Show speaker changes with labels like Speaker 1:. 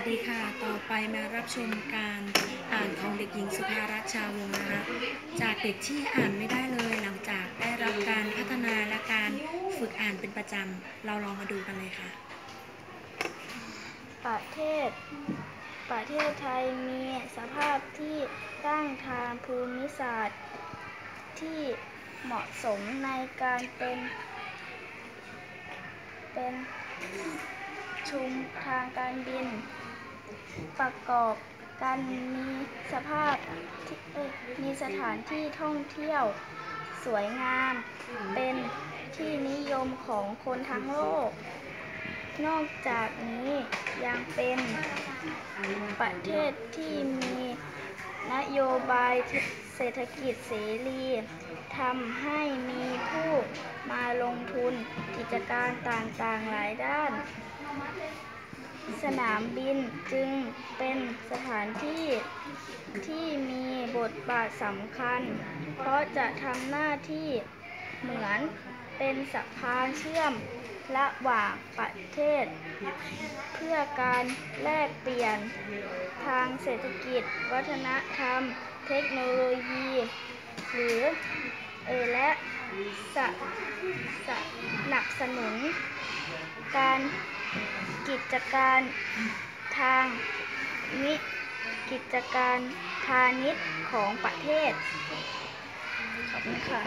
Speaker 1: สดีค่ะ ต่อไปมารับชมการอ่านของเด็กหญิงสุภารัชชาวงนะคะ จากเด็กที่อ่านไม่ได้เลยหลังจากได้รับการพัฒนาและการฝึกอ่านเป็นประจำ เราลองมาดูกันเลยค่ะ
Speaker 2: ประเทศ ประเทศไทยมีสภาพที่ตั้งทางภูมิศาสตร์ ที่เหมาะสมในการเป็น เป็นชุมทางการบิน ประกอบกันมีสภาพที่มีสถานที่ท่องเที่ยวสวยงาม เป็นที่นิยมของคนทั้งโลก นอกจากนี้ยังเป็นประเทศที่มีนโยบายเศรษฐกิจเสรีทำให้มีผู้มาลงทุนกิจการต่างๆหลายด้าน สนามบินจึงเป็นสถานที่ที่มีบทบาทสำคัญ เพราะจะทำหน้าที่เหมือนเป็นสะพานเชื่อมระหว่างประเทศ เพื่อการแลกเปลี่ยนทางเศรษฐกิจ วัฒนธรรม เทคโนโลยี หรือเอและสสนับสนุนการ กิจการทางนิกิจการพาณิชย์ของประเทศขอบคุณค่ะ